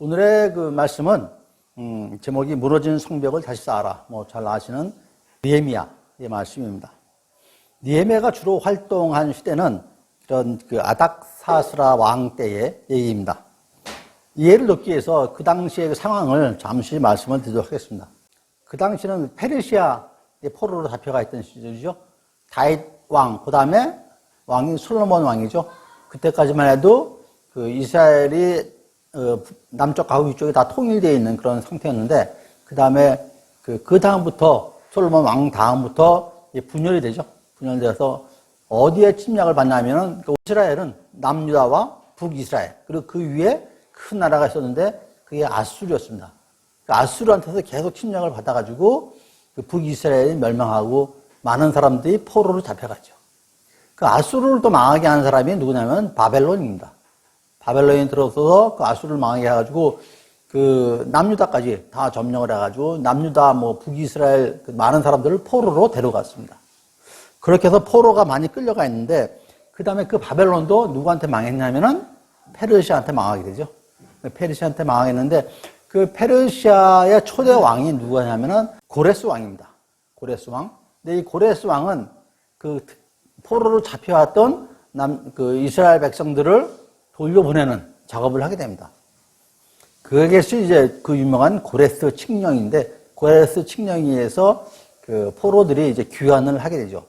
오늘의 그 말씀은 음, 제목이 무너진 성벽을 다시 쌓아라. 뭐 잘 아시는 니에미아의 말씀입니다. 니에미아가 주로 활동한 시대는 이런 그 아닥사스라 왕 때의 얘기입니다. 이해를 돕기 위해서 그 당시의 그 상황을 잠시 말씀을 드리도록 하겠습니다. 그 당시는 페르시아의 포로로 잡혀가 있던 시절이죠. 다윗 왕, 그 다음에 왕이 솔로몬 왕이죠. 그때까지만 해도 그 이스라엘이 어, 남쪽하고 위쪽이 다 통일되어 있는 그런 상태였는데 그 다음에 그, 그 다음부터 솔로몬 왕 다음부터 분열이 되죠. 분열돼서 어디에 침략을 받냐면은 그 이스라엘은 남유다와 북이스라엘 그리고 그 위에 큰 나라가 있었는데 그게 아수르였습니다. 그 아수르한테서 계속 침략을 받아가지고 그 북이스라엘이 멸망하고 많은 사람들이 포로로 잡혀갔죠. 그 아수르를 또 망하게 한 사람이 누구냐면 바벨론입니다. 바벨론이 들어서서 그 아수르를 망하게 해가지고 그 남유다까지 다 점령을 해가지고 남유다 뭐 북이스라엘 그 많은 사람들을 포로로 데려갔습니다. 그렇게 해서 포로가 많이 끌려가 있는데 그 다음에 그 바벨론도 누구한테 망했냐면은 페르시아한테 망하게 되죠. 페르시아한테 망하겠는데 그 페르시아의 초대 왕이 누구냐면은 고레스 왕입니다. 고레스 왕. 근데 이 고레스 왕은 그 포로로 잡혀왔던 남, 그 이스라엘 백성들을 돌려보내는 작업을 하게 됩니다. 그것이 이제 그 유명한 고레스 칙령인데 고레스 칙령에 의해서 그 포로들이 이제 귀환을 하게 되죠.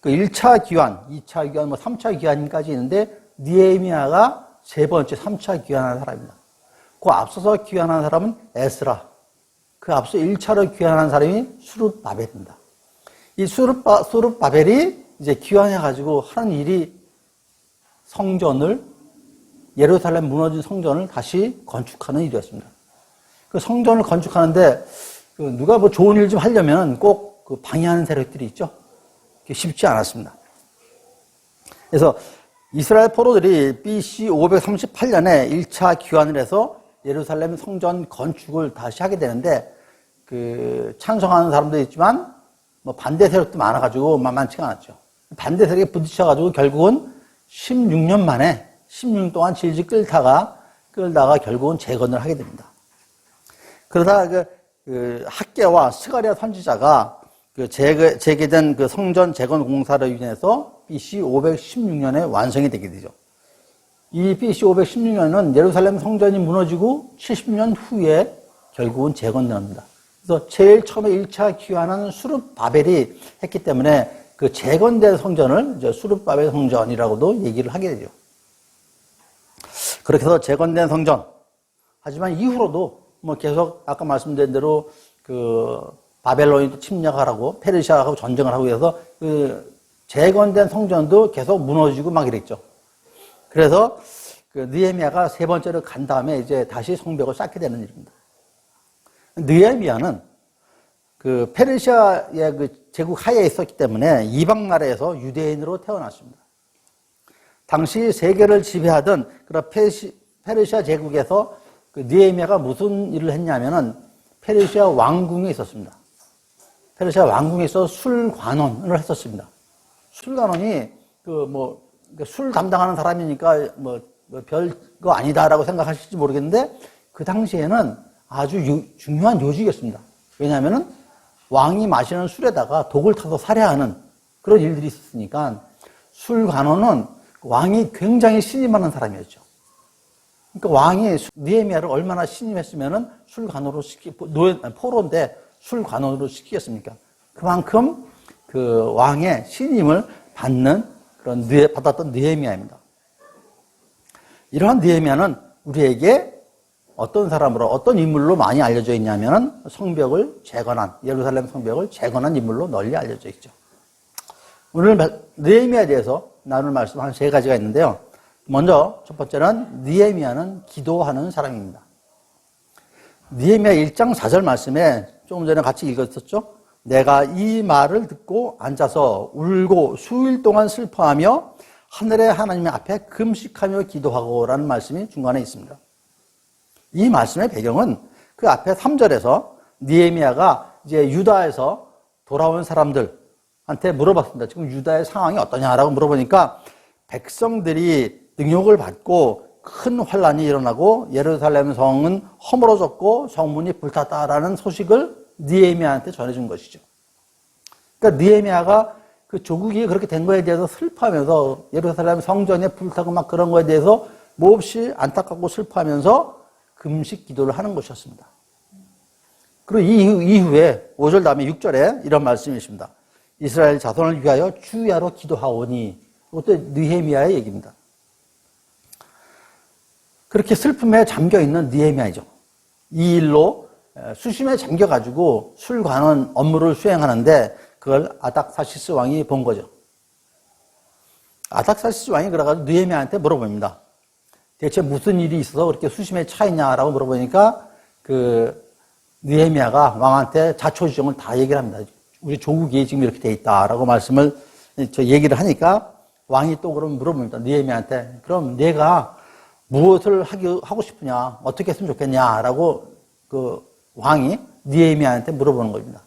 그 1차 귀환, 2차 귀환, 뭐 3차 귀환까지 있는데 니에미아가 세 번째 3차 귀환한 사람입니다. 그 앞서서 귀환한 사람은 에스라. 그 앞서 1차로 귀환한 사람이 수룹 바벨입니다. 이 수룹, 수룹 바벨이 이제 귀환해가지고 하는 일이 성전을 예루살렘 무너진 성전을 다시 건축하는 일이었습니다. 그 성전을 건축하는데 그 누가 뭐 좋은 일 좀 하려면 꼭 그 방해하는 세력들이 있죠. 쉽지 않았습니다. 그래서 이스라엘 포로들이 BC 538년에 1차 귀환을 해서 예루살렘 성전 건축을 다시 하게 되는데 그 찬성하는 사람도 있지만 뭐 반대 세력도 많아가지고 만만치가 않았죠. 반대 세력에 부딪혀가지고 결국은 16년 만에 16년 동안 질질 끌다가 끌다가 결국은 재건을 하게 됩니다. 그러다가 그, 그 학계와 스가리아 선지자가 그 재개, 재개된 그 성전 재건 공사로 인해서 BC 516년에 완성이 되게 되죠. 이 BC 516년은 예루살렘 성전이 무너지고 70년 후에 결국은 재건됩니다. 그래서 제일 처음에 1차 귀환하는 수룹 바벨이 했기 때문에 그 재건된 성전을 수룹 바벨 성전이라고도 얘기를 하게 되죠. 그렇게 해서 재건된 성전. 하지만 이후로도 뭐 계속 아까 말씀드린 대로 그 바벨론이 침략하라고 페르시아하고 전쟁을 하고 해서 그 재건된 성전도 계속 무너지고 막 이랬죠. 그래서 그 느헤미야가 세 번째로 간 다음에 이제 다시 성벽을 쌓게 되는 일입니다. 느헤미야는 그 페르시아의 그 제국 하에 있었기 때문에 이방 나라에서 유대인으로 태어났습니다. 당시 세계를 지배하던 그런 페르시, 페르시아 제국에서 그 느헤미야가 무슨 일을 했냐면은 페르시아 왕궁에 있었습니다. 페르시아 왕궁에 서 술관원을 했었습니다. 술관원이 그 뭐 술 담당하는 사람이니까 뭐 별거 아니다라고 생각하실지 모르겠는데 그 당시에는 아주 유, 중요한 요직이었습니다. 왜냐하면은 왕이 마시는 술에다가 독을 타서 살해하는 그런 일들이 있었으니까 술관원은 왕이 굉장히 신임하는 사람이었죠. 그러니까 왕이 니에미아를 얼마나 신임했으면은 술관원으로 시키 노예 포로인데 술관원으로 시키겠습니까? 그만큼 그 왕의 신임을 받는 그런 느에, 받았던 느헤미야입니다. 이러한 느헤미야는 우리에게 어떤 사람으로 어떤 인물로 많이 알려져 있냐면은 성벽을 재건한 예루살렘 성벽을 재건한 인물로 널리 알려져 있죠. 오늘 느헤미야에 대해서 나눌 말씀 한 세 가지가 있는데요. 먼저 첫 번째는 느헤미야는 기도하는 사람입니다. 느헤미야 1장 4절 말씀에 조금 전에 같이 읽었었죠. 내가 이 말을 듣고 앉아서 울고 수일 동안 슬퍼하며 하늘의 하나님 앞에 금식하며 기도하고라는 말씀이 중간에 있습니다. 이 말씀의 배경은 그 앞에 3절에서 니에미아가 이제 유다에서 돌아온 사람들 한테 물어봤습니다. 지금 유다의 상황이 어떠냐라고 물어보니까 백성들이 능욕을 받고 큰 환란이 일어나고 예루살렘 성은 허물어졌고 성문이 불탔다라는 소식을 니에미아한테 전해준 것이죠. 그러니까 니에미아가 그 조국이 그렇게 된 거에 대해서 슬퍼하면서 예루살렘 성전에 불타고 막 그런 거에 대해서 몹시 안타깝고 슬퍼하면서 금식 기도를 하는 것이었습니다. 그리고 이후, 이후에 5절 다음에 6절에 이런 말씀이 있습니다. 이스라엘 자손을 위하여 주야로 기도하오니 이것도 느헤미야의 얘기입니다. 그렇게 슬픔에 잠겨 있는 느헤미야이죠. 이 일로 수심에 잠겨 가지고 술 관원 업무를 수행하는데 그걸 아닥사시스 왕이 본 거죠. 아닥사시스 왕이 그래가지고 느헤미야한테 물어봅니다. 대체 무슨 일이 있어서 그렇게 수심에 차 있냐라고 물어보니까 그 느헤미야가 왕한테 자초지종을 다 얘기를 합니다. 우리 조국이 지금 이렇게 돼 있다라고 말씀을 저 얘기를 하니까 왕이 또 그럼 물어봅니다. 느헤미야한테 그럼 내가 무엇을 하기, 하고 싶으냐 어떻게 했으면 좋겠냐라고 그 왕이 느헤미야한테 물어보는 겁니다.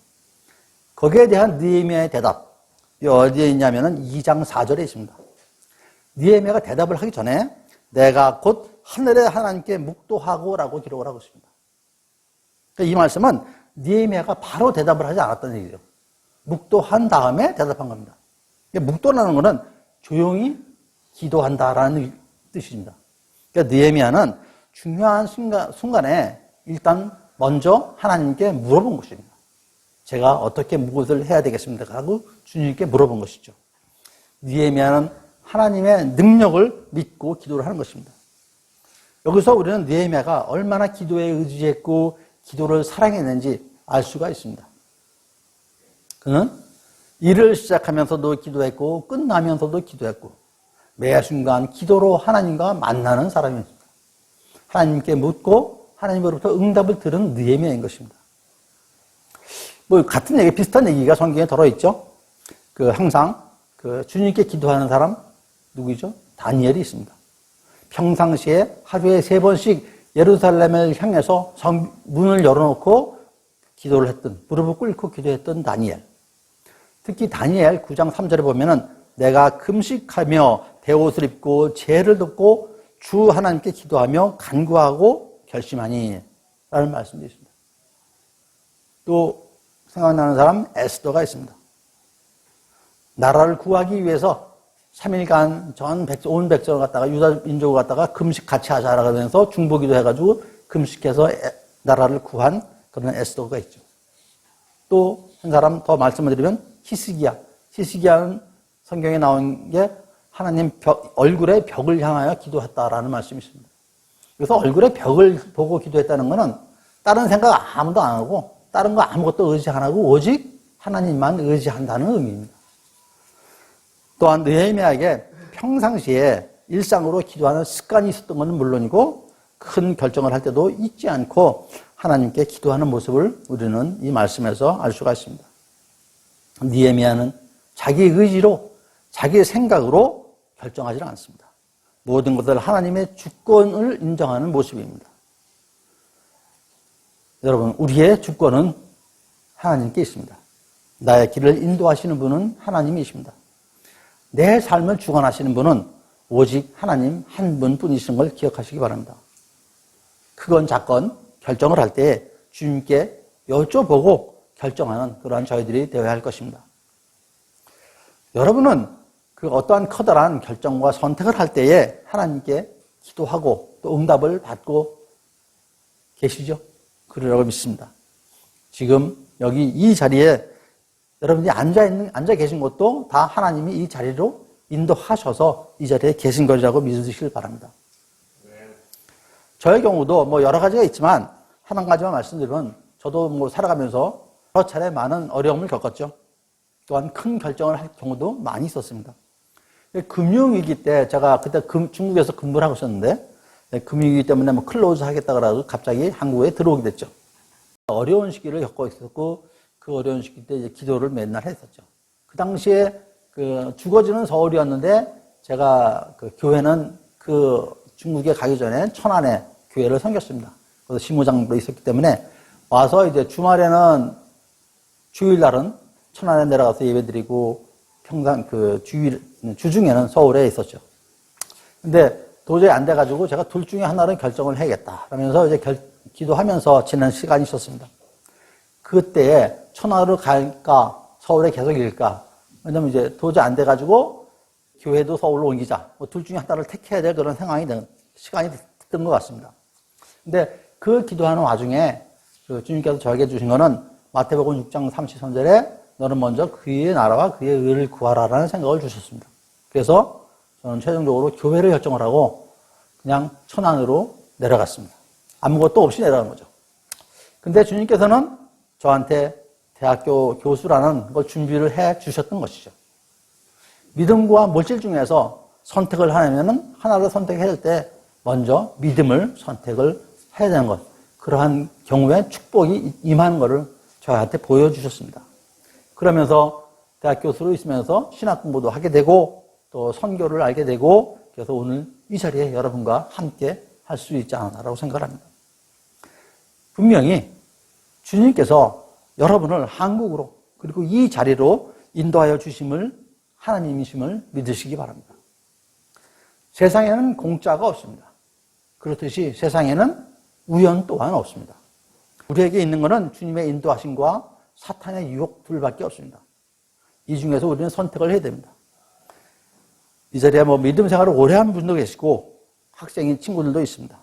거기에 대한 느헤미야의 대답 이 어디에 있냐면은 2장 4절에 있습니다. 느헤미야가 대답을 하기 전에 내가 곧 하늘의 하나님께 묵도하고라고 기록을 하고 있습니다. 그러니까 이 말씀은 니에미아가 바로 대답을 하지 않았다는 얘기죠. 묵도한 다음에 대답한 겁니다. 묵도라는 것은 조용히 기도한다라는 뜻입니다. 그러니까 니에미아는 중요한 순간, 순간에 일단 먼저 하나님께 물어본 것입니다. 제가 어떻게 무엇을 해야 되겠습니까? 하고 주님께 물어본 것이죠. 니에미아는 하나님의 능력을 믿고 기도를 하는 것입니다. 여기서 우리는 니에미아가 얼마나 기도에 의지했고 기도를 사랑했는지 알 수가 있습니다. 그는 일을 시작하면서도 기도했고 끝나면서도 기도했고 매 순간 기도로 하나님과 만나는 사람이었습니다. 하나님께 묻고 하나님으로부터 응답을 들은 느헤미야인 것입니다. 뭐 같은 얘기 비슷한 얘기가 성경에 들어 있죠. 그 항상 그 주님께 기도하는 사람 누구죠? 다니엘이 있습니다. 평상시에 하루에 세 번씩 예루살렘을 향해서 성 문을 열어놓고 기도를 했던 무릎을 꿇고 기도했던 다니엘. 특히 다니엘 9장 3절에 보면은 내가 금식하며 대옷을 입고 죄를 듣고 주 하나님께 기도하며 간구하고 결심하니 라는 말씀도 있습니다. 또 생각나는 사람 에스더가 있습니다. 나라를 구하기 위해서 3일간 전 백성, 온 백성을 갖다가 유다 민족을 갖다가 금식 같이 하자라고 하면서 중보기도 해가지고 금식해서 나라를 구한 그런 에스더가 있죠. 또 한 사람 더 말씀을 드리면 히스기야. 히스기야는 성경에 나온 게 하나님 벽, 얼굴의 벽을 향하여 기도했다라는 말씀이 있습니다. 그래서 얼굴의 벽을 보고 기도했다는 것은 다른 생각 아무도 안 하고 다른 거 아무것도 의지 안 하고 오직 하나님만 의지한다는 의미입니다. 또한 느헤미야에게 평상시에 일상으로 기도하는 습관이 있었던 것은 물론이고 큰 결정을 할 때도 잊지 않고 하나님께 기도하는 모습을 우리는 이 말씀에서 알 수가 있습니다. 니에미아는 자기 의지로 자기 생각으로 결정하지 않습니다. 모든 것을 하나님의 주권을 인정하는 모습입니다. 여러분, 우리의 주권은 하나님께 있습니다. 나의 길을 인도하시는 분은 하나님이십니다. 내 삶을 주관하시는 분은 오직 하나님 한 분뿐이신 걸 기억하시기 바랍니다. 크건 작건 결정을 할 때 주님께 여쭤보고 결정하는 그러한 저희들이 되어야 할 것입니다. 여러분은 그 어떠한 커다란 결정과 선택을 할 때에 하나님께 기도하고 또 응답을 받고 계시죠? 그러라고 믿습니다. 지금 여기 이 자리에 여러분이 앉아 있는, 앉아 계신 것도 다 하나님이 이 자리로 인도하셔서 이 자리에 계신 것이라고 믿으시길 바랍니다. 저의 경우도 뭐 여러 가지가 있지만 한 가지만 말씀드리면 저도 뭐 살아가면서 여러 차례 많은 어려움을 겪었죠. 또한 큰 결정을 할 경우도 많이 있었습니다. 금융위기 때 제가 그때 중국에서 근무를 하고 있었는데 금융위기 때문에 뭐 클로즈 하겠다 그래서 갑자기 한국에 들어오게 됐죠. 어려운 시기를 겪고 있었고 그 어려운 시기 때 이제 기도를 맨날 했었죠. 그 당시에 그 주거지는 서울이었는데 제가 그 교회는 그 중국에 가기 전에 천안에 교회를 섬겼습니다. 그래서 시무장도 있었기 때문에 와서 이제 주말에는 주일날은 천안에 내려가서 예배드리고 평상 그 주일 주중에는 서울에 있었죠. 근데 도저히 안 돼가지고 제가 둘 중에 하나를 결정을 해야겠다. 그러면서 이제 결, 기도하면서 지낸 시간이 있었습니다. 그때에 천하로 갈까, 서울에 계속 일까. 왜냐면 이제 도저히 안 돼가지고 교회도 서울로 옮기자. 뭐 둘 중에 하나를 택해야 될 그런 상황이 된, 시간이 됐던 것 같습니다. 근데 그 기도하는 와중에 그 주님께서 저에게 주신 거는 마태복음 6장 30선절에 너는 먼저 그의 나라와 그의 의를 구하라라는 생각을 주셨습니다. 그래서 저는 최종적으로 교회를 결정을 하고 그냥 천안으로 내려갔습니다. 아무것도 없이 내려간 거죠. 근데 주님께서는 저한테 대학교 교수라는 걸 준비를 해 주셨던 것이죠. 믿음과 물질 중에서 선택을 하려면 하나를 선택해야 될때 먼저 믿음을 선택을 해야 되는 것. 그러한 경우에 축복이 임하는 것을 저한테 보여주셨습니다. 그러면서 대학 교수로 있으면서 신학 공부도 하게 되고 또 선교를 알게 되고 그래서 오늘 이 자리에 여러분과 함께 할 수 있지 않았나라고 생각합니다. 분명히 주님께서 여러분을 한국으로 그리고 이 자리로 인도하여 주심을 하나님이심을 믿으시기 바랍니다. 세상에는 공짜가 없습니다. 그렇듯이 세상에는 우연 또한 없습니다. 우리에게 있는 것은 주님의 인도하심과 사탄의 유혹 둘밖에 없습니다. 이 중에서 우리는 선택을 해야 됩니다. 이 자리에 뭐 믿음 생활을 오래 한 분도 계시고 학생인 친구들도 있습니다.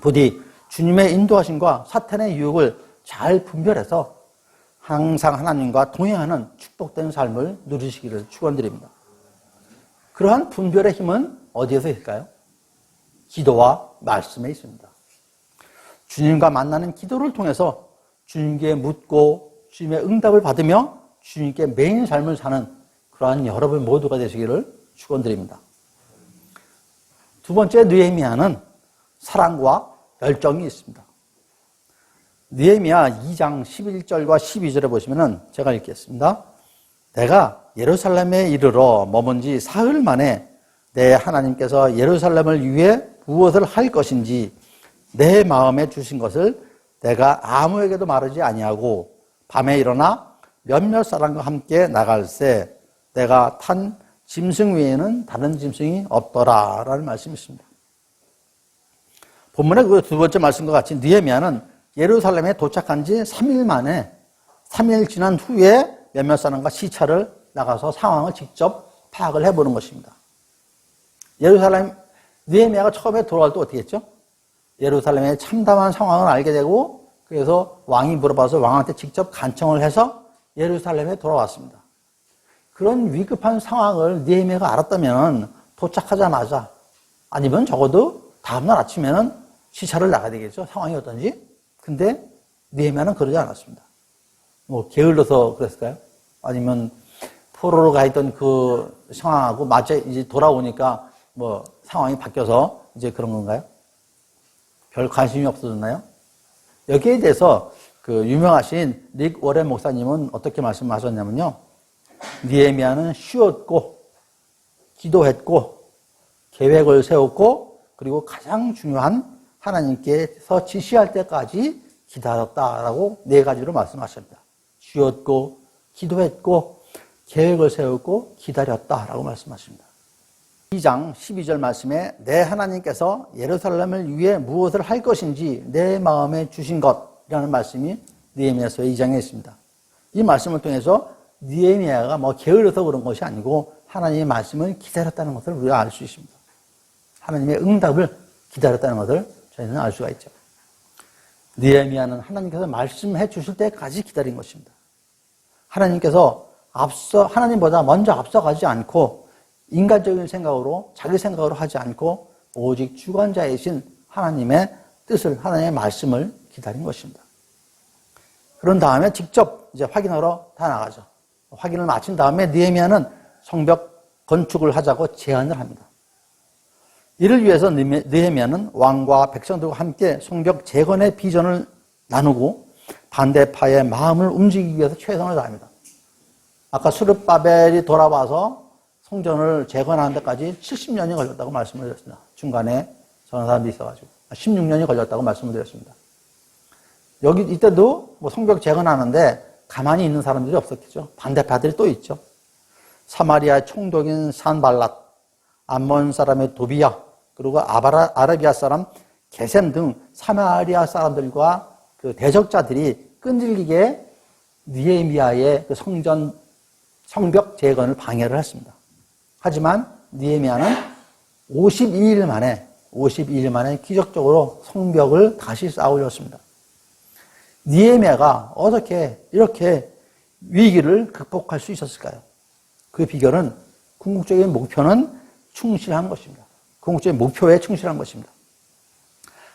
부디 주님의 인도하심과 사탄의 유혹을 잘 분별해서 항상 하나님과 동행하는 축복된 삶을 누리시기를 축원드립니다. 그러한 분별의 힘은 어디에서 있을까요? 기도와 말씀에 있습니다. 주님과 만나는 기도를 통해서 주님께 묻고 주님의 응답을 받으며 주님께 매인 삶을 사는 그러한 여러분 모두가 되시기를 축원드립니다. 두 번째 느헤미야는 사랑과 열정이 있습니다. 느헤미야 2장 11절과 12절에 보시면은 제가 읽겠습니다. 내가 예루살렘에 이르러 머문 지 사흘 만에 내 하나님께서 예루살렘을 위해 무엇을 할 것인지 내 마음에 주신 것을 내가 아무에게도 말하지 아니하고 밤에 일어나 몇몇 사람과 함께 나갈새 내가 탄 짐승 외에는 다른 짐승이 없더라라는 말씀이 있습니다. 본문의 그 두 번째 말씀과 같이 느헤미야는 예루살렘에 도착한 지 3일 만에 3일 지난 후에 몇몇 사람과 시차를 나가서 상황을 직접 파악을 해보는 것입니다. 예루살렘 느헤미야가 처음에 돌아갈 때 어떻게 했죠? 예루살렘의 참담한 상황을 알게 되고 그래서 왕이 물어봐서 왕한테 직접 간청을 해서 예루살렘에 돌아왔습니다. 그런 위급한 상황을 느헤미야가 알았다면 도착하자마자 아니면 적어도 다음날 아침에는 시차를 나가야 되겠죠. 상황이 어떤지. 근데 느헤미야는 그러지 않았습니다. 뭐 게을러서 그랬을까요? 아니면 포로로 가 있던 그 상황하고 마치 이제 돌아오니까 뭐 상황이 바뀌어서 이제 그런 건가요? 별 관심이 없어졌나요? 여기에 대해서 그 유명하신 릭 워렌 목사님은 어떻게 말씀하셨냐면요. 니에미아는 쉬었고 기도했고 계획을 세웠고 그리고 가장 중요한 하나님께서 지시할 때까지 기다렸다라고 네 가지로 말씀하십니다. 쉬었고 기도했고 계획을 세웠고 기다렸다라고 말씀하십니다. 2장 12절 말씀에 내 하나님께서 예루살렘을 위해 무엇을 할 것인지 내 마음에 주신 것이라는 말씀이 니에미아서의 2장에 있습니다. 이 말씀을 통해서 니에미아가 뭐 게을러서 그런 것이 아니고 하나님의 말씀을 기다렸다는 것을 우리가 알 수 있습니다. 하나님의 응답을 기다렸다는 것을 저희는 알 수가 있죠. 니에미아는 하나님께서 말씀해 주실 때까지 기다린 것입니다. 하나님께서 앞서 하나님보다 먼저 앞서가지 않고 인간적인 생각으로 자기 생각으로 하지 않고 오직 주관자이신 하나님의 뜻을 하나님의 말씀을 기다린 것입니다. 그런 다음에 직접 이제 확인하러 다 나가죠. 확인을 마친 다음에 느헤미야는 성벽 건축을 하자고 제안을 합니다. 이를 위해서 느헤미야는 왕과 백성들과 함께 성벽 재건의 비전을 나누고 반대파의 마음을 움직이기 위해서 최선을 다합니다. 아까 수르바벨이 돌아와서 성전을 재건하는 데까지 70년이 걸렸다고 말씀을 드렸습니다. 중간에 저런 사람이 있어가지고 16년이 걸렸다고 말씀을 드렸습니다. 여기 이때도 뭐 성벽 재건하는데 가만히 있는 사람들이 없었겠죠. 반대파들이 또 있죠. 사마리아 총독인 산발랏, 암몬 사람의 도비야, 그리고 아바라, 아라비아 사람 게셈 등 사마리아 사람들과 그 대적자들이 끈질기게 니에미아의 그 성전 성벽 재건을 방해를 했습니다. 하지만 니에미아는 52일 만에 52일 만에 기적적으로 성벽을 다시 쌓으렸습니다. 니에미아가 어떻게 이렇게 위기를 극복할 수 있었을까요? 그 비결은 궁극적인 목표는 충실한 것입니다. 궁극적인 목표에 충실한 것입니다.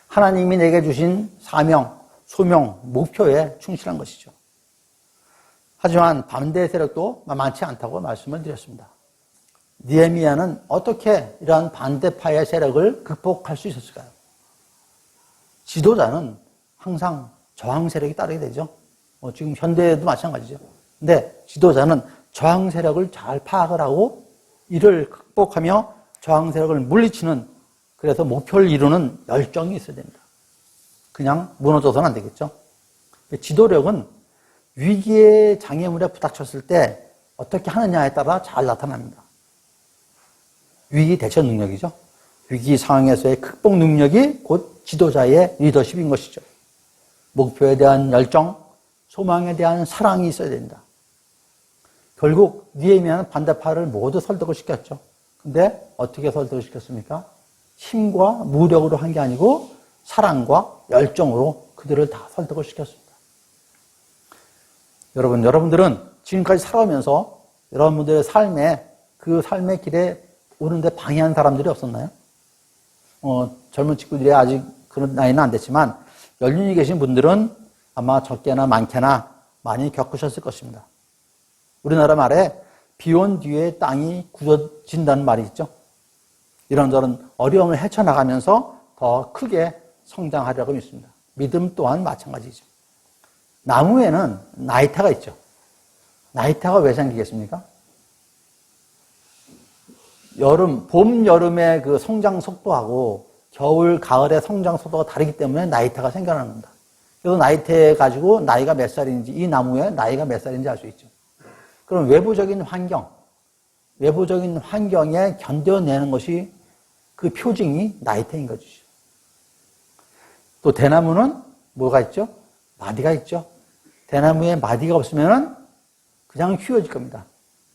하나님이 내게 주신 사명, 소명, 목표에 충실한 것이죠. 하지만 반대 세력도 만만치 않다고 말씀을 드렸습니다. 니에미아는 어떻게 이러한 반대파의 세력을 극복할 수 있었을까요? 지도자는 항상 저항 세력이 따르게 되죠. 뭐 지금 현대에도 마찬가지죠. 근데 지도자는 저항 세력을 잘 파악을 하고 이를 극복하며 저항 세력을 물리치는 그래서 목표를 이루는 열정이 있어야 됩니다. 그냥 무너져서는 안 되겠죠. 지도력은 위기의 장애물에 부닥쳤을 때 어떻게 하느냐에 따라 잘 나타납니다. 위기 대처 능력이죠. 위기 상황에서의 극복 능력이 곧 지도자의 리더십인 것이죠. 목표에 대한 열정, 소망에 대한 사랑이 있어야 된다. 결국 니에미아는 반대파를 모두 설득을 시켰죠. 근데 어떻게 설득을 시켰습니까? 힘과 무력으로 한 게 아니고 사랑과 열정으로 그들을 다 설득을 시켰습니다. 여러분, 여러분들은 지금까지 살아오면서 여러분들의 삶에 그 삶의 길에 오는데 방해한 사람들이 없었나요? 어, 젊은 친구들이 아직 그런 나이는 안 됐지만 연륜이 계신 분들은 아마 적게나 많게나 많이 겪으셨을 것입니다. 우리나라 말에 비온 뒤에 땅이 굳어진다는 말이 있죠. 이런저런 어려움을 헤쳐나가면서 더 크게 성장하려고 믿습니다. 믿음 또한 마찬가지죠. 나무에는 나이타가 있죠. 나이타가 왜 생기겠습니까? 여름, 봄, 여름의 그 성장 속도하고 겨울, 가을의 성장 속도가 다르기 때문에 나이타가 생겨나는 겁니다. 그래서 나이테 가지고 나이가 몇 살인지, 이 나무의 나이가 몇 살인지 알 수 있죠. 그럼 외부적인 환경, 외부적인 환경에 견뎌내는 것이 그 표징이 나이테인 거죠. 또 대나무는 뭐가 있죠? 마디가 있죠. 대나무에 마디가 없으면 그냥 휘어질 겁니다.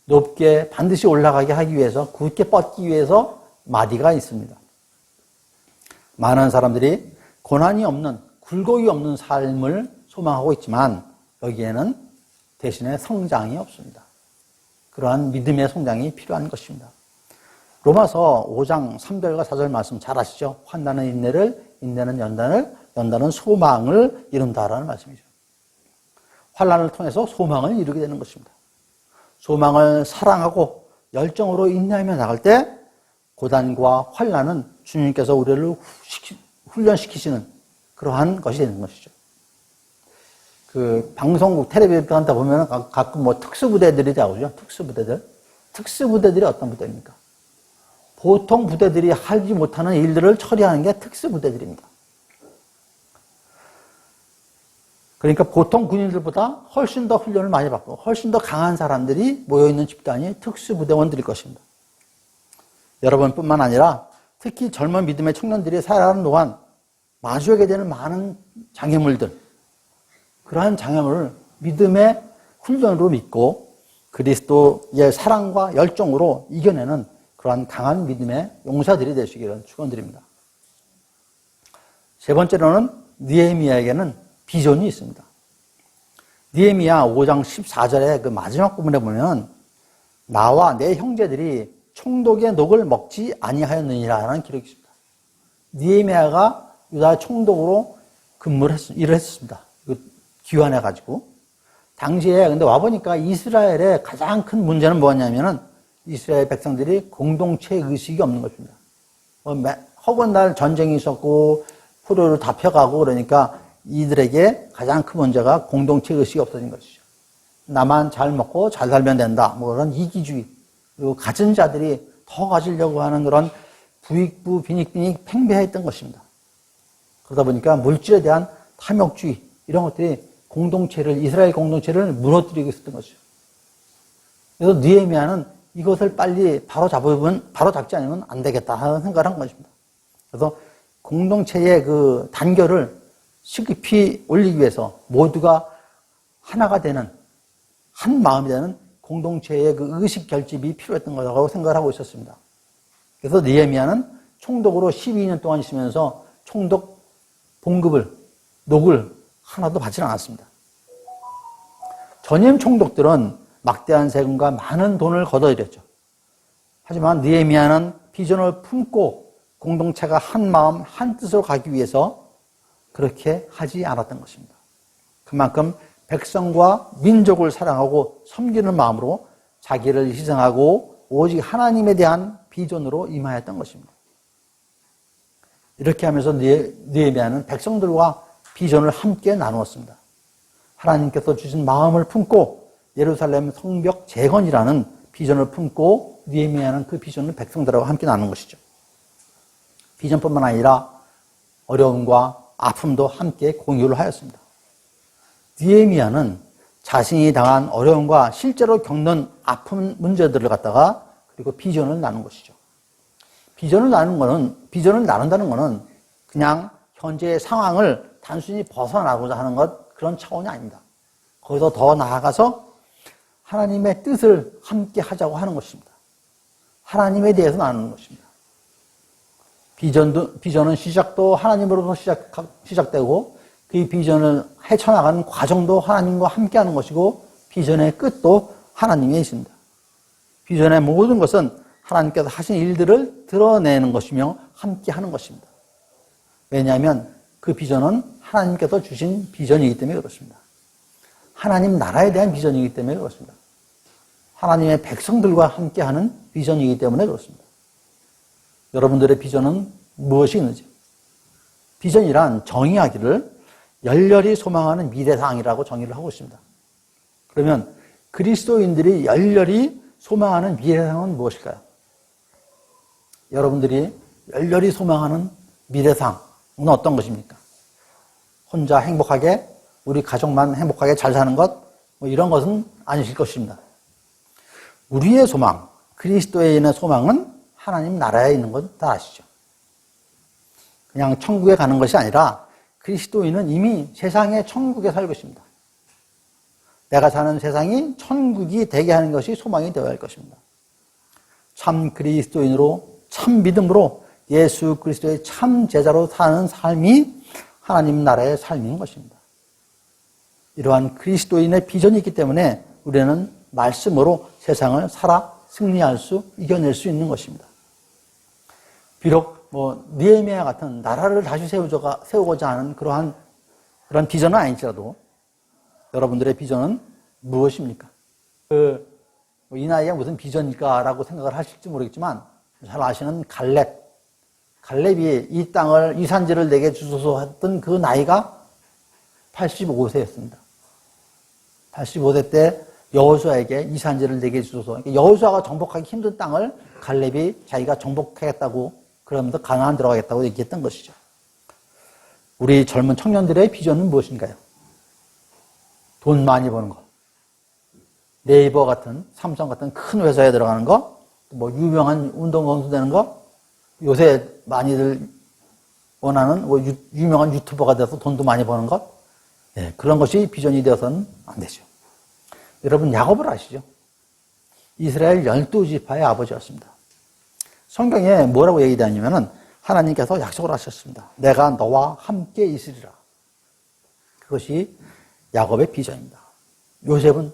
높게 반드시 올라가게 하기 위해서 굳게 뻗기 위해서 마디가 있습니다. 많은 사람들이 고난이 없는 굴곡이 없는 삶을 소망하고 있지만 여기에는 대신에 성장이 없습니다. 그러한 믿음의 성장이 필요한 것입니다. 로마서 5장 3절과 4절 말씀 잘 아시죠? 환난은 인내를, 인내는 연단을, 연단은 소망을 이룬다라는 말씀이죠. 환난을 통해서 소망을 이루게 되는 것입니다. 소망을 사랑하고 열정으로 인내하며 나갈 때 고단과 환난은 주님께서 우리를 훈련시키시는 그러한 것이 되는 것이죠. 그 방송국 텔레비전 한다 보면 가끔 뭐 특수부대들이 나오죠. 특수부대들. 특수부대들이 어떤 부대입니까? 보통 부대들이 하지 못하는 일들을 처리하는 게 특수부대들입니다. 그러니까 보통 군인들보다 훨씬 더 훈련을 많이 받고 훨씬 더 강한 사람들이 모여있는 집단이 특수부대원들일 것입니다. 여러분뿐만 아니라 특히 젊은 믿음의 청년들이 살아가는 동안 마주하게 되는 많은 장애물들, 그러한 장애물을 믿음의 훈련으로 믿고 그리스도의 사랑과 열정으로 이겨내는 그러한 강한 믿음의 용사들이 되시기를 축원드립니다. 세 번째로는 니에미아에게는 비전이 있습니다. 니에미아 5장 14절의 그 마지막 부분에 보면 나와 내 형제들이 총독의 녹을 먹지 아니하였느니라는 기록이 있습니다. 니에미아가 유다 총독으로 근무를 했, 일을 했습니다. 귀환해 가지고 당시에 근데 와 보니까 이스라엘의 가장 큰 문제는 뭐냐면은 이스라엘 백성들이 공동체 의식이 없는 것입니다. 어, 허건 날 전쟁이 있었고 포로를 다 펴가고 그러니까 이들에게 가장 큰 문제가 공동체 의식이 없어진 것이죠. 나만 잘 먹고 잘 살면 된다. 뭐 그런 이기주의. 그리고 가진 자들이 더 가지려고 하는 그런 부익부, 빈익빈익 팽배했던 것입니다. 그러다 보니까 물질에 대한 탐욕주의, 이런 것들이 공동체를, 이스라엘 공동체를 무너뜨리고 있었던 것이죠. 그래서 느헤미야는 이것을 빨리 바로 잡으면, 바로 잡지 않으면 안 되겠다 하는 생각을 한 것입니다. 그래서 공동체의 그 단결을 시급히 올리기 위해서 모두가 하나가 되는 한 마음이 되는 공동체의 그 의식 결집이 필요했던 거라고 생각을 하고 있었습니다. 그래서 니에미아는 총독으로 12년 동안 있으면서 총독 봉급을 녹을 하나도 받지 않았습니다. 전임 총독들은 막대한 세금과 많은 돈을 걷어들였죠. 하지만 니에미아는 비전을 품고 공동체가 한 마음 한 뜻으로 가기 위해서 그렇게 하지 않았던 것입니다. 그만큼 백성과 민족을 사랑하고 섬기는 마음으로 자기를 희생하고 오직 하나님에 대한 비전으로 임하였던 것입니다. 이렇게 하면서 느헤미야는 백성들과 비전을 함께 나누었습니다. 하나님께서 주신 마음을 품고 예루살렘 성벽 재건이라는 비전을 품고 느헤미야는 그 비전을 백성들하고 함께 나눈 것이죠. 비전뿐만 아니라 어려움과 아픔도 함께 공유를 하였습니다. 느헤미야는 자신이 당한 어려움과 실제로 겪는 아픈 문제들을 갖다가 그리고 비전을 나눈 것이죠. 비전을 나누는 거는 비전을 나눈다는 거는 그냥 현재의 상황을 단순히 벗어나고자 하는 것 그런 차원이 아닙니다. 거기서 더 나아가서 하나님의 뜻을 함께 하자고 하는 것입니다. 하나님에 대해서 나누는 것입니다. 비전도, 비전은 시작도 하나님으로부터 시작, 시작되고 그 비전을 헤쳐나가는 과정도 하나님과 함께하는 것이고 비전의 끝도 하나님에 있습니다. 비전의 모든 것은 하나님께서 하신 일들을 드러내는 것이며 함께하는 것입니다. 왜냐하면 그 비전은 하나님께서 주신 비전이기 때문에 그렇습니다. 하나님 나라에 대한 비전이기 때문에 그렇습니다. 하나님의 백성들과 함께하는 비전이기 때문에 그렇습니다. 여러분들의 비전은 무엇이 있는지. 비전이란 정의하기를 열렬히 소망하는 미래상이라고 정의를 하고 있습니다. 그러면 그리스도인들이 열렬히 소망하는 미래상은 무엇일까요? 여러분들이 열렬히 소망하는 미래상은 어떤 것입니까? 혼자 행복하게, 우리 가족만 행복하게 잘 사는 것, 뭐 이런 것은 아니실 것입니다. 우리의 소망, 그리스도에 있는 소망은 하나님 나라에 있는 것다 아시죠? 그냥 천국에 가는 것이 아니라 그리스도인은 이미 세상의 천국에 살고 있습니다. 내가 사는 세상이 천국이 되게 하는 것이 소망이 되어야 할 것입니다. 참 그리스도인으로 참 믿음으로 예수 그리스도의 참 제자로 사는 삶이 하나님 나라의 삶인 것입니다. 이러한 그리스도인의 비전이 있기 때문에 우리는 말씀으로 세상을 살아 승리할 수, 이겨낼 수 있는 것입니다. 비록 뭐 니에미아 같은 나라를 다시 세우고자, 세우고자 하는 그러한 그런 비전은 아니지라도 여러분들의 비전은 무엇입니까? 그, 뭐이 나이가 무슨 비전일까라고 생각을 하실지 모르겠지만 잘 아시는 갈렙. 갈렙이 이 땅을, 이 산지를 내게 주소서 했던 그 나이가 85세였습니다. 85세 때 여호수아에게 이 산지를 내게 주소서. 여호수아가 정복하기 힘든 땅을 갈렙이 자기가 정복하겠다고 그러면서 가나안 들어가겠다고 얘기했던 것이죠. 우리 젊은 청년들의 비전은 무엇인가요? 돈 많이 버는 것. 네이버 같은, 삼성 같은 큰 회사에 들어가는 것, 뭐 유명한 운동선수 되는 거, 요새 많이들 원하는 뭐 유, 명한 유튜버가 돼서 돈도 많이 버는 것, 네, 그런 것이 비전이 되어서는 안 되죠. 여러분 야곱을 아시죠? 이스라엘 열두 지파의 아버지였습니다. 성경에 뭐라고 얘기되냐면은 하나님께서 약속을 하셨습니다. 내가 너와 함께 있으리라. 그것이 야곱의 비전입니다. 요셉은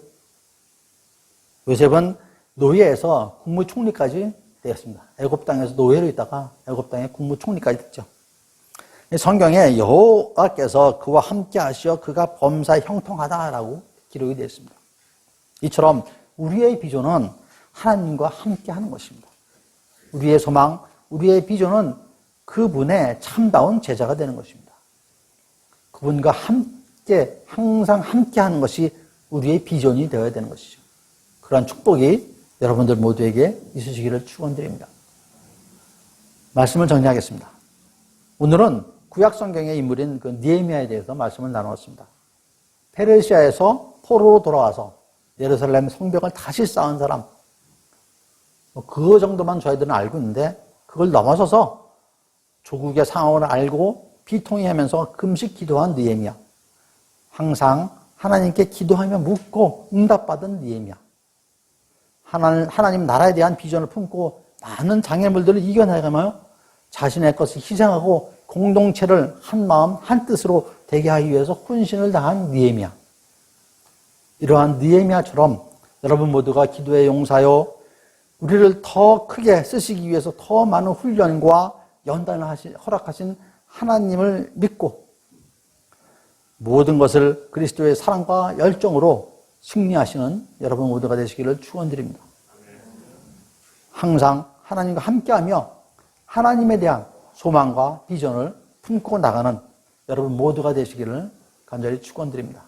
요셉은 노예에서 국무총리까지 되었습니다. 애굽 땅에서 노예로 있다가 애굽 땅의 국무총리까지 됐죠. 성경에 여호와께서 그와 함께 하시어 그가 범사에 형통하다라고 기록이 되어 있습니다. 이처럼 우리의 비전은 하나님과 함께 하는 것입니다. 우리의 소망, 우리의 비전은 그분의 참다운 제자가 되는 것입니다. 그분과 함께, 항상 함께 하는 것이 우리의 비전이 되어야 되는 것이죠. 그러한 축복이 여러분들 모두에게 있으시기를 축원드립니다. 말씀을 정리하겠습니다. 오늘은 구약 성경의 인물인 그 니에미아에 대해서 말씀을 나누었습니다. 페르시아에서 포로로 돌아와서 예루살렘 성벽을 다시 쌓은 사람, 뭐 그 정도만 저희들은 알고 있는데 그걸 넘어서서 조국의 상황을 알고 비통해하면서 금식 기도한 느헤미야. 항상 하나님께 기도하며 묻고 응답받은 느헤미야. 하나님, 하나님 나라에 대한 비전을 품고 많은 장애물들을 이겨나가며 자신의 것을 희생하고 공동체를 한 마음 한 뜻으로 되게 하기 위해서 혼신을 다한 느헤미야. 이러한 느헤미야처럼 여러분 모두가 기도의 용사요 우리를 더 크게 쓰시기 위해서 더 많은 훈련과 연단을 하시, 허락하신 하나님을 믿고 모든 것을 그리스도의 사랑과 열정으로 승리하시는 여러분 모두가 되시기를 축원드립니다. 항상 하나님과 함께하며 하나님에 대한 소망과 비전을 품고 나가는 여러분 모두가 되시기를 간절히 축원드립니다.